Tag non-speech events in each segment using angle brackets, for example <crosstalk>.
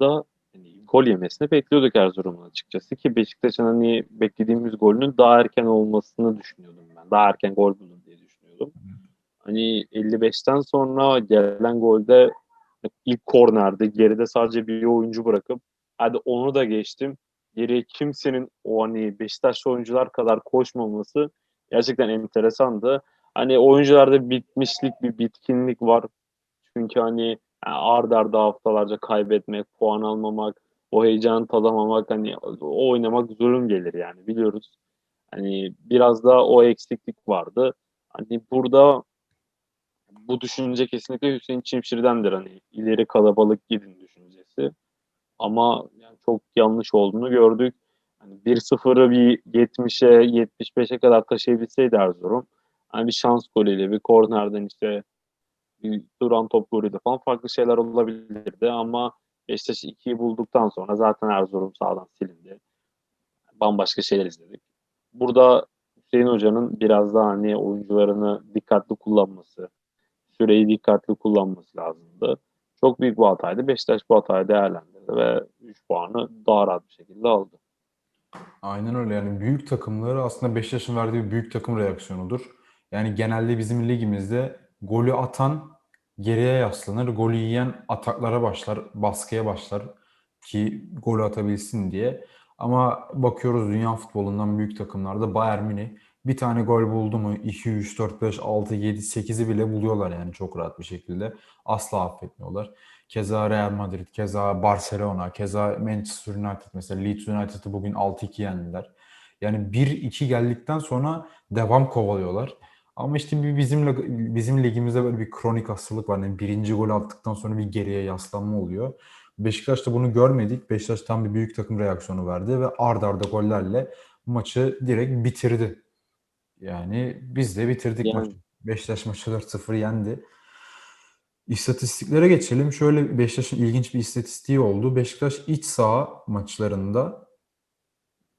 da hani gol yemesini bekliyorduk Erzurum'un açıkçası ki Beşiktaş'ın hani beklediğimiz golünün daha erken olmasını düşünüyordum ben. Daha erken gol bulur diye düşünüyordum. Hani 55'ten sonra gelen golde ilk kornerde geride sadece bir oyuncu bırakıp hadi onu da geçtim. Geriye kimsenin o hani Beşiktaşlı oyuncular kadar koşmaması gerçekten enteresandı. Hani oyuncularda bitmişlik bir bitkinlik var. Çünkü hani yani ard arda haftalarca kaybetmek, puan almamak, o heyecanı tadamamak hani o oynamak zulüm gelir yani biliyoruz. Hani biraz da o eksiklik vardı. Hani burada bu düşünce kesinlikle Hüseyin Çimşir'dendir. Hani ileri kalabalık gidin düşüncesi. Ama yani çok yanlış olduğunu gördük. Hani 1-0'ı bir 70'e 75'e kadar taşıyabilseydi Erzurum. Hani bir şans golüyle bir kornerden işte duran top golüyle falan farklı şeyler olabilirdi ama Beşiktaş 2'yi bulduktan sonra zaten Erzurum sağdan silindi. Bambaşka şeyler izledik. Burada Hüseyin Hoca'nın biraz daha hani oyuncularını dikkatli kullanması, süreyi dikkatli kullanması lazımdı. Çok büyük bir hataydı. Beşiktaş bu hatayı değerlendirdi ve 3 puanı daha rahat bir şekilde aldı. Aynen öyle yani büyük takımları aslında Beşiktaş'ın verdiği büyük takım reaksiyonudur. Yani genelde bizim ligimizde golü atan geriye yaslanır, golü yiyen ataklara başlar, baskıya başlar ki golü atabilsin diye. Ama bakıyoruz dünya futbolundan büyük takımlarda Bayern Münih bir tane gol buldu mu 2, 3, 4, 5, 6, 7, 8'i bile buluyorlar yani çok rahat bir şekilde. Asla affetmiyorlar. Keza Real Madrid, keza Barcelona, keza Manchester United mesela Leeds United'ı bugün 6-2 yendiler. Yani 1-2 geldikten sonra devam kovalıyorlar. Ama işte bizim bizim ligimizde böyle bir kronik hastalık var. Yani birinci gol attıktan sonra bir geriye yaslanma oluyor. Beşiktaş'ta bunu görmedik. Beşiktaş tam bir büyük takım reaksiyonu verdi ve ard arda gollerle maçı direkt bitirdi. Yani biz de bitirdik yani. maçı. Beşiktaş maçı 4-0 yendi. İstatistiklere geçelim. Şöyle Beşiktaş'ın ilginç bir istatistiği oldu. Beşiktaş iç saha maçlarında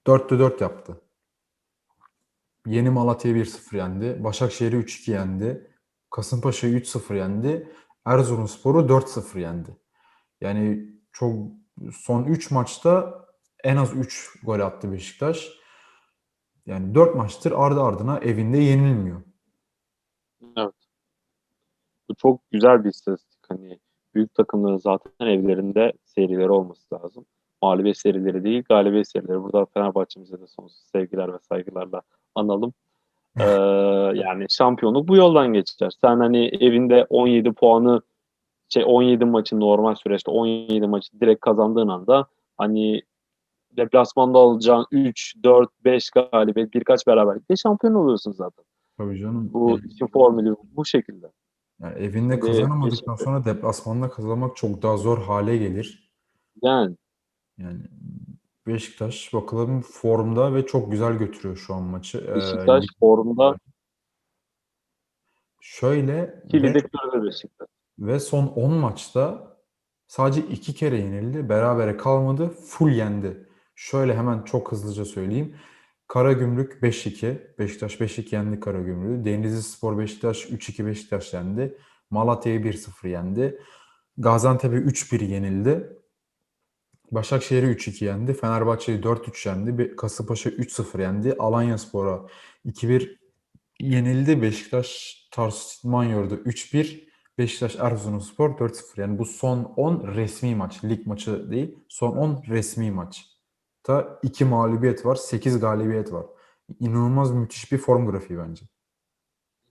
4'te 4 yaptı. Yeni Malatya 1-0 yendi. Başakşehir'i 3-2 yendi. Kasımpaşa'yı 3-0 yendi. Erzurumspor'u 4-0 yendi. Yani çok son 3 maçta en az 3 gol attı Beşiktaş. Yani 4 maçtır ardı ardına evinde yenilmiyor. Evet. Bu çok güzel bir istatistik. Hani büyük takımların zaten evlerinde serileri olması lazım. Mağlubiyet serileri değil, galibiyet serileri. Burada Fenerbahçe'mize de sonsuz sevgiler ve saygılarla analım. <laughs> Ee, yani şampiyonluk bu yoldan geçer. Sen hani evinde 17 puanı şey 17 maçın normal süreçte 17 maçı direkt kazandığın anda hani deplasmanda alacağın 3, 4, 5 galibiyet birkaç beraberlikte şampiyon oluyorsun zaten. Tabii canım. Bu işin formülü bu şekilde. Yani evinde kazanamadıktan sonra deplasmanda kazanmak çok daha zor hale gelir. Yani. Yani Beşiktaş bakalım formda ve çok güzel götürüyor şu an maçı. Ee, Beşiktaş formda şöyle kilidi ve, Beşiktaş. Ve son 10 maçta sadece iki kere yenildi. Berabere kalmadı. Full yendi. Şöyle hemen çok hızlıca söyleyeyim. Karagümrük 5-2. Beşiktaş 5-2 yendi Karagümrük'ü. Denizli Spor Beşiktaş 3-2 Beşiktaş yendi. Malatya'yı 1-0 yendi. Gaziantep'e 3-1 yenildi. Başakşehir'i 3-2 yendi. Fenerbahçe'yi 4-3 yendi. Kasımpaşa 3-0 yendi. Alanya Spor'a 2-1 yenildi. Beşiktaş Tarsus Manyor'da 3-1. Beşiktaş Erzurumspor 4-0. Yani bu son 10 resmi maç. Lig maçı değil. Son 10 resmi maç. Ta 2 mağlubiyet var. 8 galibiyet var. İnanılmaz müthiş bir form grafiği bence.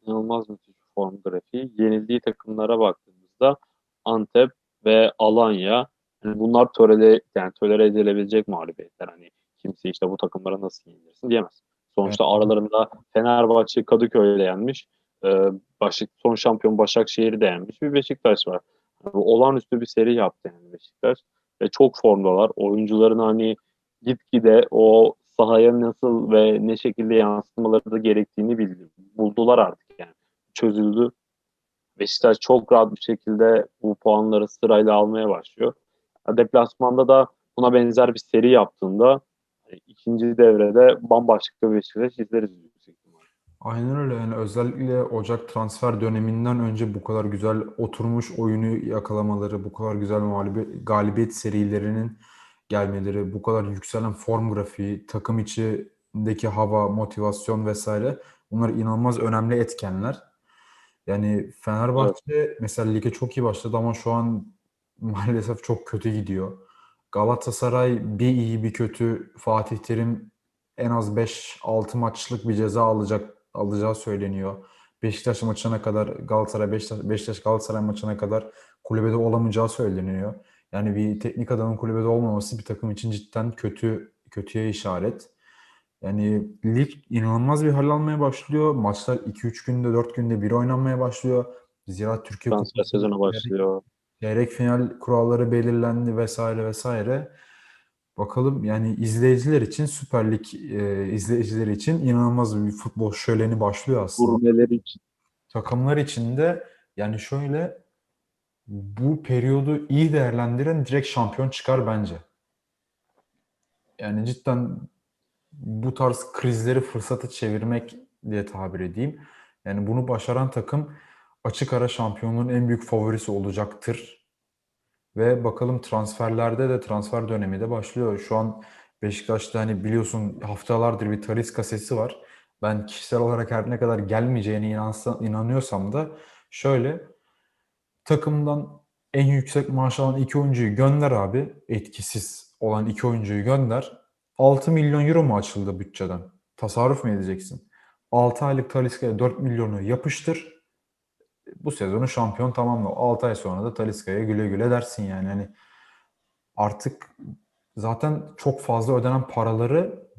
İnanılmaz müthiş bir form grafiği. Yenildiği takımlara baktığımızda Antep ve Alanya yani bunlar tolere, yani tolere edilebilecek mağlubiyetler. Hani kimse işte bu takımlara nasıl yenilirsin diyemez. Sonuçta evet. aralarında Fenerbahçe Kadıköy'le yenmiş. E, Başak, son şampiyon Başakşehir'i de yenmiş bir Beşiktaş var. Yani olağanüstü bir seri yaptı yani Beşiktaş. Ve çok formdalar. Oyuncuların hani gitgide o sahaya nasıl ve ne şekilde yansıtmaları da gerektiğini bildi. Buldular artık yani. Çözüldü. Beşiktaş çok rahat bir şekilde bu puanları sırayla almaya başlıyor. Deplasmanda da buna benzer bir seri yaptığında e, ikinci devrede bambaşka bir Beşiktaş izleriz yüksek. Aynen öyle yani özellikle Ocak transfer döneminden önce bu kadar güzel oturmuş oyunu yakalamaları, bu kadar güzel mağlubi- galibiyet serilerinin gelmeleri, bu kadar yükselen form grafiği, takım içindeki hava, motivasyon vesaire bunlar inanılmaz önemli etkenler. Yani Fenerbahçe mesela lige çok iyi başladı ama şu an maalesef çok kötü gidiyor. Galatasaray bir iyi bir kötü Fatih Terim en az 5-6 maçlık bir ceza alacak alacağı söyleniyor. Beşiktaş maçına kadar Galatasaray Beşiktaş, Beşiktaş Galatasaray maçına kadar kulübede olamayacağı söyleniyor. Yani bir teknik adamın kulübede olmaması bir takım için cidden kötü kötüye işaret. Yani lig inanılmaz bir hal almaya başlıyor. Maçlar 2-3 günde 4 günde bir oynanmaya başlıyor. Zira Türkiye Transfer sezonu başlıyor. Çeyrek final kuralları belirlendi vesaire vesaire. Bakalım yani izleyiciler için Süper Lig e, izleyicileri için inanılmaz bir futbol şöleni başlıyor aslında. Gurmeleri için. Takımlar için de yani şöyle bu periyodu iyi değerlendiren direkt şampiyon çıkar bence. Yani cidden bu tarz krizleri fırsata çevirmek diye tabir edeyim. Yani bunu başaran takım açık ara şampiyonluğun en büyük favorisi olacaktır. Ve bakalım transferlerde de transfer dönemi de başlıyor. Şu an Beşiktaş'ta hani biliyorsun haftalardır bir Talisca sesi var. Ben kişisel olarak her ne kadar gelmeyeceğine inansa, inanıyorsam da şöyle takımdan en yüksek maaş alan iki oyuncuyu gönder abi. Etkisiz olan iki oyuncuyu gönder. 6 milyon euro mu açıldı bütçeden? Tasarruf mu edeceksin? 6 aylık Talisca'ya 4 milyonu yapıştır. Bu sezonu şampiyon tamamla. 6 ay sonra da Talisca'ya güle güle dersin yani. Hani artık zaten çok fazla ödenen paraları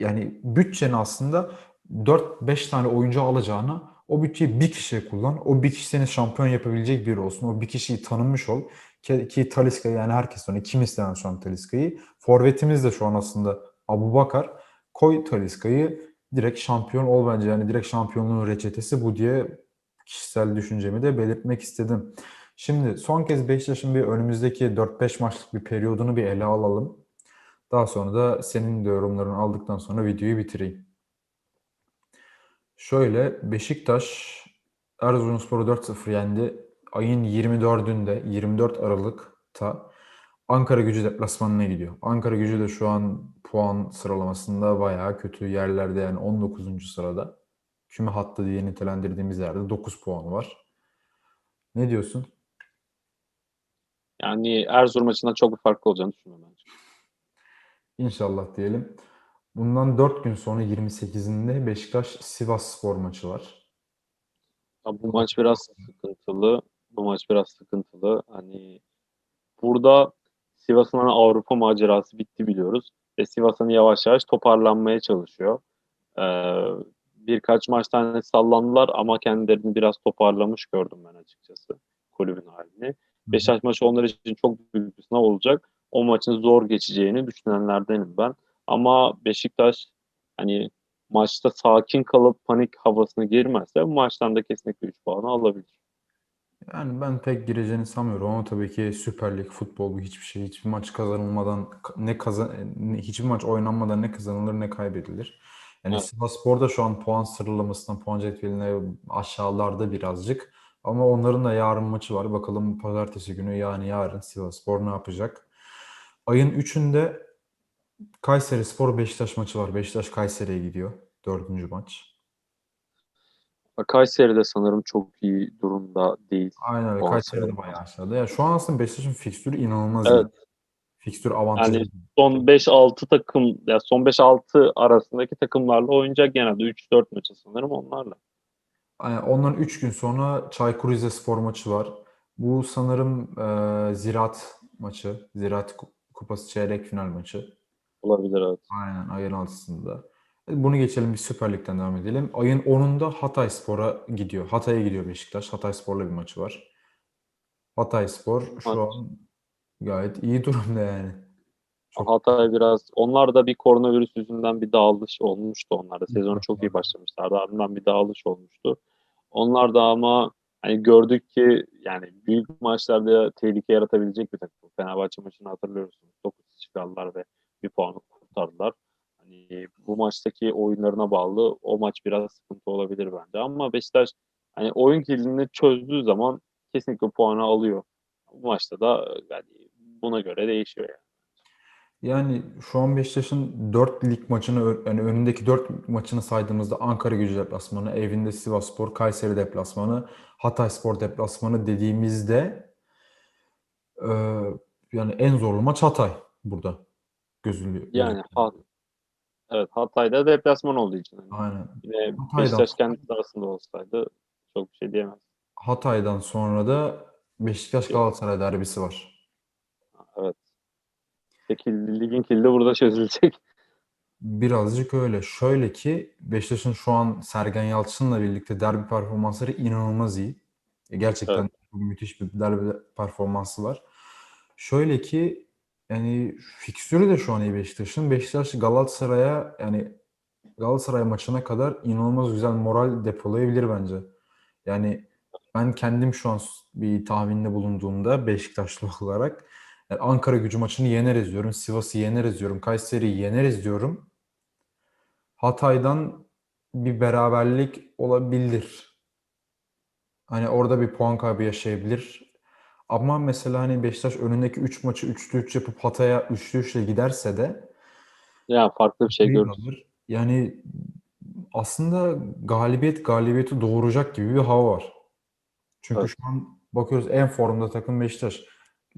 yani bütçenin aslında 4-5 tane oyuncu alacağına o bütçeyi bir kişiye kullan. O bir kişi seni şampiyon yapabilecek biri olsun. O bir kişiyi tanınmış ol. Ki, ki Talisca yani herkes onu kim istemez şu an Talisca'yı. Forvetimiz de şu an aslında Abu Bakar. Koy Talisca'yı direkt şampiyon ol bence. Yani direkt şampiyonluğun reçetesi bu diye kişisel düşüncemi de belirtmek istedim. Şimdi son kez Beşiktaş'ın bir önümüzdeki 4-5 maçlık bir periyodunu bir ele alalım. Daha sonra da senin de yorumlarını aldıktan sonra videoyu bitireyim. Şöyle Beşiktaş Erzurumspor'u 4-0 yendi. Ayın 24'ünde 24 Aralık'ta Ankara gücü deplasmanına gidiyor. Ankara gücü de şu an puan sıralamasında bayağı kötü yerlerde yani 19. sırada. Küme hattı diye nitelendirdiğimiz yerde 9 puanı var. Ne diyorsun? Yani Erzurum maçından çok bir farklı olacağını düşünmüyorum bence. İnşallah diyelim. Bundan 4 gün sonra 28'inde Beşiktaş Sivas Spor maçı var. Ya bu maç biraz sıkıntılı. Bu maç biraz sıkıntılı. Hani burada Sivas'ın hani Avrupa macerası bitti biliyoruz. Ve Sivas hani yavaş yavaş toparlanmaya çalışıyor. Ee, birkaç maçtan sallandılar ama kendilerini biraz toparlamış gördüm ben açıkçası kulübün halini. Beşiktaş maçı onlar için çok büyük bir sınav olacak. O maçın zor geçeceğini düşünenlerdenim ben. Ama Beşiktaş hani maçta sakin kalıp panik havasına girmezse bu maçtan da kesinlikle 3 puanı alabilir. Yani ben pek gireceğini sanmıyorum ama tabii ki Süper Lig futbol bu hiçbir şey. Hiçbir maç kazanılmadan ne kazan hiçbir maç oynanmadan ne kazanılır ne kaybedilir. Yani Evet. Sivasspor da şu an puan sıralamasından puan cetveline aşağılarda birazcık. Ama onların da yarın maçı var. Bakalım pazartesi günü yani yarın Sivasspor ne yapacak? Ayın 3'ünde Kayserispor Beşiktaş maçı var. Beşiktaş Kayseri'ye gidiyor. Dördüncü maç. Kayseri de sanırım çok iyi durumda değil. Aynen öyle. Kayseri de bayağı aşağıda. Ya şu an aslında Beşiktaş'ın fikstürü inanılmaz Evet. iyi. Fikstür avantajı. Yani son 5-6 takım, ya son 5-6 arasındaki takımlarla oynayacak genelde 3-4 maçı sanırım onlarla. Yani ondan 3 gün sonra Çaykur Rizespor maçı var. Bu sanırım e, Ziraat maçı. Ziraat Kup- Kupası çeyrek final maçı. Olabilir evet. Aynen ayın 6'sında. Hadi Bunu geçelim bir Süper Lig'den devam edelim. Ayın 10'unda Hatayspor'a gidiyor. Hatay'a gidiyor Beşiktaş. Hatayspor'la bir maçı var. Hatayspor şu Maç. an gayet iyi durumda yani. Çok Hatay biraz, onlar da bir koronavirüs yüzünden bir dağılış olmuştu onlarda. Sezonu çok iyi başlamışlardı. Ardından bir dağılış olmuştu. Onlar da ama hani gördük ki yani büyük maçlarda tehlike yaratabilecek bir takım. Fenerbahçe maçını hatırlıyorsunuz. 9 kişi kaldılar ve bir puanı kurtardılar. Hani bu maçtaki oyunlarına bağlı o maç biraz sıkıntı olabilir bence. Ama Beşiktaş hani oyun kilidini çözdüğü zaman kesinlikle puanı alıyor. Bu maçta da yani buna göre değişiyor yani. Yani şu an Beşiktaş'ın 4 lig maçını yani önündeki 4 maçını saydığımızda Ankara Gücü deplasmanı, evinde Sivasspor, Kayseri deplasmanı, Hatayspor deplasmanı dediğimizde e, yani en zorlu maç Hatay burada gözülüyor. Yani Hat evet Hatay'da deplasman olduğu için. Aynen. Yine Hatay'dan Beşiktaş kendi sahasında olsaydı çok bir şey diyemez. Hatay'dan sonra da Beşiktaş Galatasaray derbisi var. Evet. Peki ligin kilidi burada çözülecek. Birazcık öyle. Şöyle ki Beşiktaş'ın şu an Sergen Yalçın'la birlikte derbi performansları inanılmaz iyi. E, Gerçekten Evet. müthiş bir derbi performansı var. Şöyle ki yani fikstürü de şu an iyi Beşiktaş'ın. Beşiktaş Galatasaray'a yani Galatasaray maçına kadar inanılmaz güzel moral depolayabilir bence. Yani ben kendim şu an bir tahminde bulunduğumda Beşiktaşlı <laughs> olarak yani Ankara Gücü maçını yeneriz diyorum. Sivas'ı yeneriz diyorum. Kayseri'yi yeneriz diyorum. Hatay'dan bir beraberlik olabilir. Hani orada bir puan kaybı yaşayabilir. Ama mesela hani Beşiktaş önündeki 3 maçı 3'lü 3 yapıp Hatay'a 3'lü 3'le giderse de Yani farklı bir şey görürüz. Yani aslında galibiyet galibiyeti doğuracak gibi bir hava var. Çünkü Evet. şu an bakıyoruz en formda takım Beşiktaş.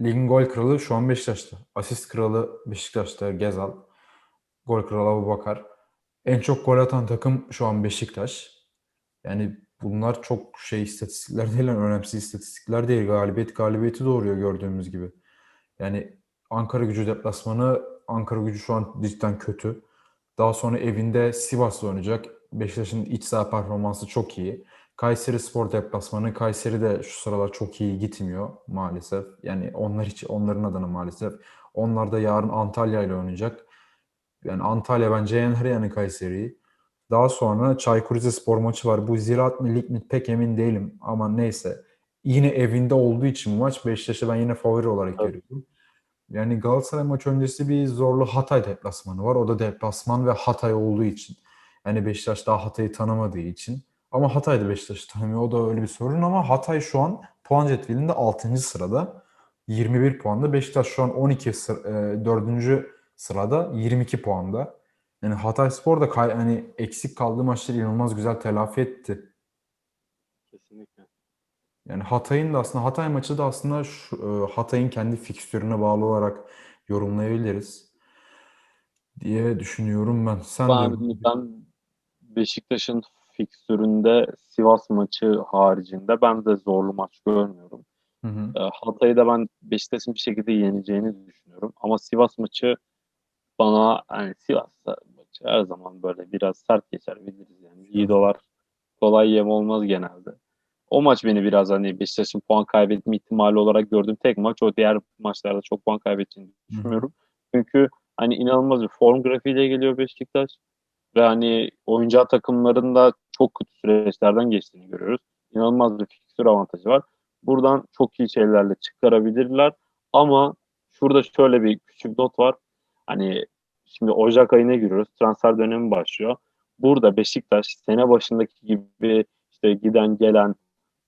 Ligin gol kralı şu an Beşiktaş'ta. Asist kralı Beşiktaş'ta Gezal. Gol kralı Abubakar. En çok gol atan takım şu an Beşiktaş. Yani bunlar çok şey istatistikler değil, yani önemsiz istatistikler değil. Galibiyet galibiyeti doğuruyor gördüğümüz gibi. Yani Ankara Gücü deplasmanı, Ankara Gücü şu an cidden kötü. Daha sonra evinde Sivas'la oynayacak. Beşiktaş'ın iç saha performansı çok iyi. Kayseri Spor deplasmanı, Kayseri de şu sıralar çok iyi gitmiyor maalesef. Yani onlar için onların adına maalesef. Onlar da yarın Antalya ile oynayacak. Yani Antalya bence yener yani Kayseri'yi. Daha sonra Çaykur Rizespor maçı var. Bu Ziraat mi Lig mi pek emin değilim ama neyse. Yine evinde olduğu için maç Beşiktaş'ı ben yine favori olarak Evet. görüyorum. Yani Galatasaray maç öncesi bir zorlu Hatay deplasmanı var. O da deplasman ve Hatay olduğu için. Yani Beşiktaş daha Hatay'ı tanımadığı için. Ama Hatay da Beşiktaş'ı tanımıyor. O da öyle bir sorun ama Hatay şu an puan cetvelinde 6. sırada. 21 puanda. Beşiktaş şu an 12 sıra, 4. sırada 22 puanda. Yani Hatayspor da kay, hani eksik kaldığı maçları inanılmaz güzel telafi etti. Kesinlikle. Yani Hatay'ın da aslında Hatay maçı da aslında şu, e, Hatay'ın kendi fikstürüne bağlı olarak yorumlayabiliriz diye düşünüyorum ben. Sen de Ben, ben Beşiktaş'ın fikstüründe Sivas maçı haricinde ben de zorlu maç görmüyorum. Hı hı. E, Hatay'ı da ben Beşiktaş'ın bir şekilde yeneceğini düşünüyorum. Ama Sivas maçı bana yani Sivas maçı her zaman böyle biraz sert geçer biliriz yani. İyi dolar kolay yem olmaz genelde. O maç beni biraz hani Beşiktaş'ın puan kaybetme ihtimali olarak gördüğüm tek maç. O diğer maçlarda çok puan kaybedeceğini düşünmüyorum. Çünkü hani inanılmaz bir form grafiğiyle geliyor Beşiktaş. Ve hani oyuncu takımlarında çok kötü süreçlerden geçtiğini görüyoruz. İnanılmaz bir fikstür avantajı var. Buradan çok iyi şeylerle çıkarabilirler. Ama şurada şöyle bir küçük not var. Hani şimdi Ocak ayına giriyoruz. Transfer dönemi başlıyor. Burada Beşiktaş sene başındaki gibi işte giden gelen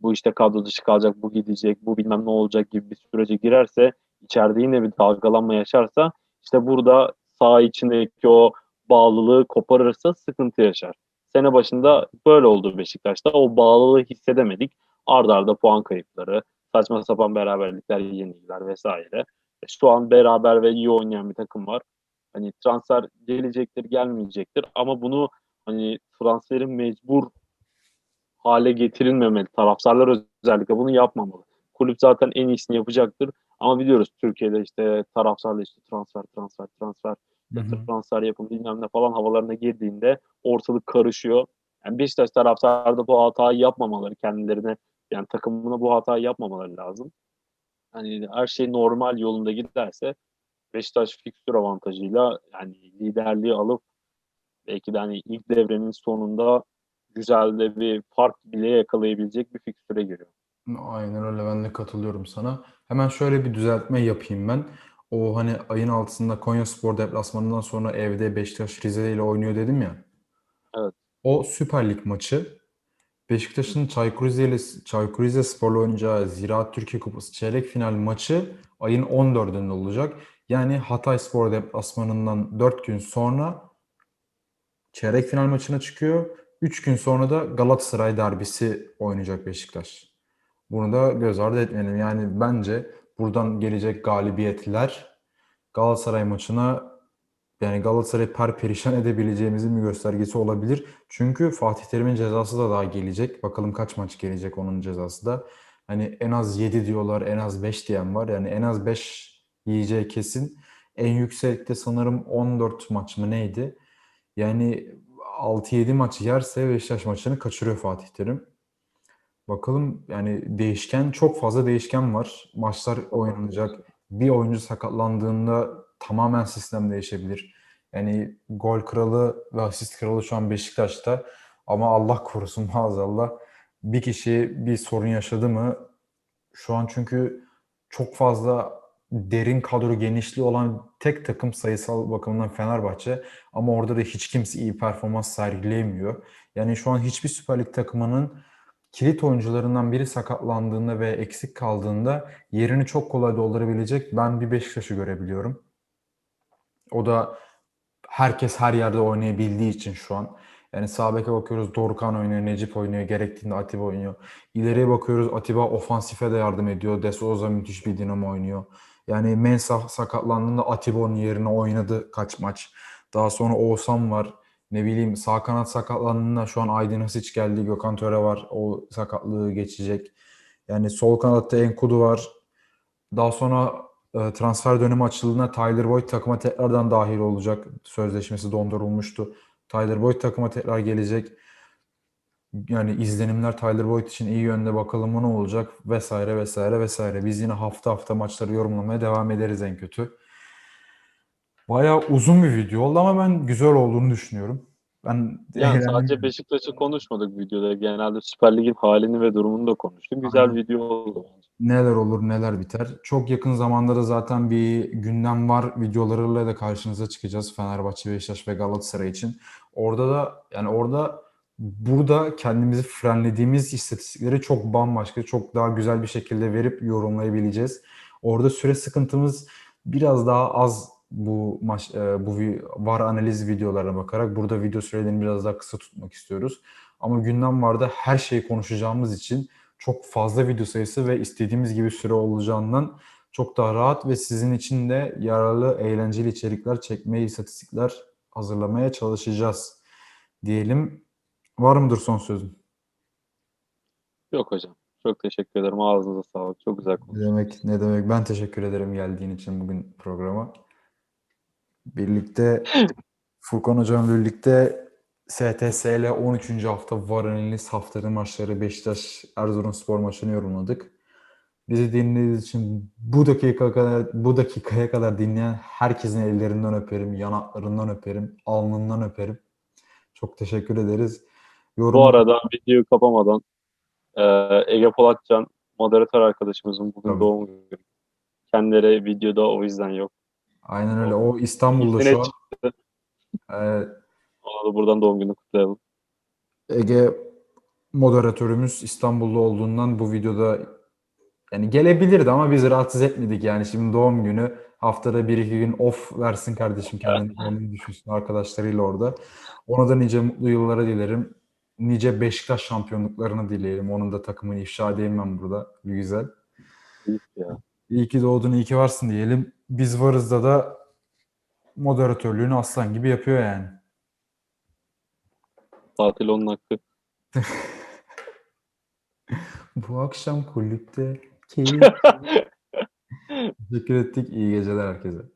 bu işte kadro dışı kalacak, bu gidecek, bu bilmem ne olacak gibi bir sürece girerse, içeride yine bir dalgalanma yaşarsa işte burada saha içindeki o bağlılığı koparırsa sıkıntı yaşar. Sene başında böyle oldu Beşiktaş'ta. O bağlılığı hissedemedik. Arda arda puan kayıpları, saçma sapan beraberlikler, yenilgiler vesaire. E, Şu an beraber ve iyi oynayan bir takım var. Hani transfer gelecektir, gelmeyecektir ama bunu hani transferin mecbur hale getirilmemeli. Taraftarlar özellikle bunu yapmamalı. Kulüp zaten en iyisini yapacaktır. Ama biliyoruz Türkiye'de işte taraftarla işte transfer, transfer, transfer, Hı. transfer yapın bilmem ne falan havalarına girdiğinde ortalık karışıyor. Yani Beşiktaş taraftarı da bu hatayı yapmamaları kendilerine yani takımına bu hatayı yapmamaları lazım. Hani her şey normal yolunda giderse Beşiktaş fikstür avantajıyla yani liderliği alıp belki de hani ilk devrenin sonunda güzel de bir fark bile yakalayabilecek bir fikstüre giriyor. Aynen öyle ben de katılıyorum sana. Hemen şöyle bir düzeltme yapayım ben. O hani ayın altısında Konyaspor deplasmanından sonra evde Beşiktaş Rize ile oynuyor dedim ya. Evet. O Süper Lig maçı Beşiktaş'ın Çaykur Rize ile Çaykur Rizespor'la oynayacağı Ziraat Türkiye Kupası çeyrek final maçı ayın 14'ünde olacak. Yani Hatayspor deplasmanından 4 gün sonra çeyrek final maçına çıkıyor. 3 gün sonra da Galatasaray derbisi oynayacak Beşiktaş. Bunu da göz ardı etmeyelim. Yani bence buradan gelecek galibiyetler Galatasaray maçına yani Galatasaray'ı perperişan edebileceğimizin bir göstergesi olabilir. Çünkü Fatih Terim'in cezası da daha gelecek. Bakalım kaç maç gelecek onun cezası da. Hani en az 7 diyorlar, en az 5 diyen var. Yani en az 5 yiyeceği kesin. En yüksekte sanırım 14 maç mı neydi? Yani 6-7 maç yerse Beşiktaş maçını kaçırıyor Fatih Terim. Bakalım yani değişken çok fazla değişken var. Maçlar oynanacak. Bir oyuncu sakatlandığında tamamen sistem değişebilir. Yani gol kralı ve asist kralı şu an Beşiktaş'ta. Ama Allah korusun <laughs> maazallah bir kişi bir sorun yaşadı mı şu an çünkü çok fazla derin kadro genişliği olan tek takım sayısal bakımından Fenerbahçe ama orada da hiç kimse iyi performans sergileyemiyor. Yani şu an hiçbir Süper Lig takımının kilit oyuncularından biri sakatlandığında ve eksik kaldığında yerini çok kolay doldurabilecek ben bir Beşiktaş'ı görebiliyorum. O da herkes her yerde oynayabildiği için şu an. Yani sağ beke bakıyoruz Dorukhan oynuyor, Necip oynuyor, gerektiğinde Atiba oynuyor. İleriye bakıyoruz Atiba ofansife de yardım ediyor. De Souza müthiş bir dinamo oynuyor. Yani Mensah sakatlandığında Atiba onun yerine oynadı kaç maç. Daha sonra Oğuzhan var. Ne bileyim sağ kanat sakatlandığında şu an Aydın Hasic geldi. Gökhan Töre var. O sakatlığı geçecek. Yani sol kanatta Enkudu var. Daha sonra e, transfer dönemi açıldığında Tyler Boyd takıma tekrardan dahil olacak. Sözleşmesi dondurulmuştu. Tyler Boyd takıma tekrar gelecek. Yani izlenimler Tyler Boyd için iyi yönde bakalım ne olacak vesaire vesaire vesaire. Biz yine hafta hafta maçları yorumlamaya devam ederiz en kötü. Bayağı uzun bir video oldu ama ben güzel olduğunu düşünüyorum. Ben Yani eğlendim. sadece Beşiktaş'ı konuşmadık videoda. Genelde Süper Lig'in halini ve durumunu da konuştuk. Güzel Aynen. video oldu bence. Neler olur neler biter. Çok yakın zamanda da zaten bir gündem var. Videolarıyla da karşınıza çıkacağız Fenerbahçe, Beşiktaş ve Galatasaray için. Orada da yani orada burada kendimizi frenlediğimiz istatistikleri çok bambaşka, çok daha güzel bir şekilde verip yorumlayabileceğiz. Orada süre sıkıntımız biraz daha az bu maç e, bu var analiz videolarına bakarak burada video sürelerini biraz daha kısa tutmak istiyoruz. Ama gündem vardı her şeyi konuşacağımız için çok fazla video sayısı ve istediğimiz gibi süre olacağından çok daha rahat ve sizin için de yararlı, eğlenceli içerikler çekmeye, istatistikler hazırlamaya çalışacağız diyelim. Var mıdır son sözün? Yok hocam. Çok teşekkür ederim. Ağzınıza sağlık. Çok güzel Ne konuştunuz. demek, ne demek. Ben teşekkür ederim geldiğin için bugün programa. Birlikte Furkan Hocam'la birlikte STSL 13. hafta var analiz haftanın maçları Beşiktaş Erzurumspor maçını yorumladık. Bizi dinlediğiniz için bu dakika kadar bu dakikaya kadar dinleyen herkesin ellerinden öperim, yanaklarından öperim, alnından öperim. Çok teşekkür ederiz. Yorum Bu arada videoyu kapamadan e, Ege Polatcan moderatör arkadaşımızın bugün Tabii. doğum günü. Kendileri videoda o yüzden yok. Aynen öyle. O İstanbul'da şu an. Ee, Ona da buradan doğum günü kutlayalım. Ege moderatörümüz İstanbul'da olduğundan bu videoda yani gelebilirdi ama biz rahatsız etmedik yani şimdi doğum günü haftada bir iki gün off versin kardeşim kendini kendini düşünsün arkadaşlarıyla orada. Ona da nice mutlu yıllara dilerim. Nice Beşiktaş şampiyonluklarını dileyelim. Onun da takımını ifşa edeyim ben burada. Bir güzel. İyi ya. İyi ki doğdun, iyi ki varsın diyelim. Biz varız da da moderatörlüğünü aslan gibi yapıyor yani. Tatil onun hakkı. <laughs> Bu akşam kulüpte keyif. <laughs> Teşekkür ettik. İyi geceler herkese.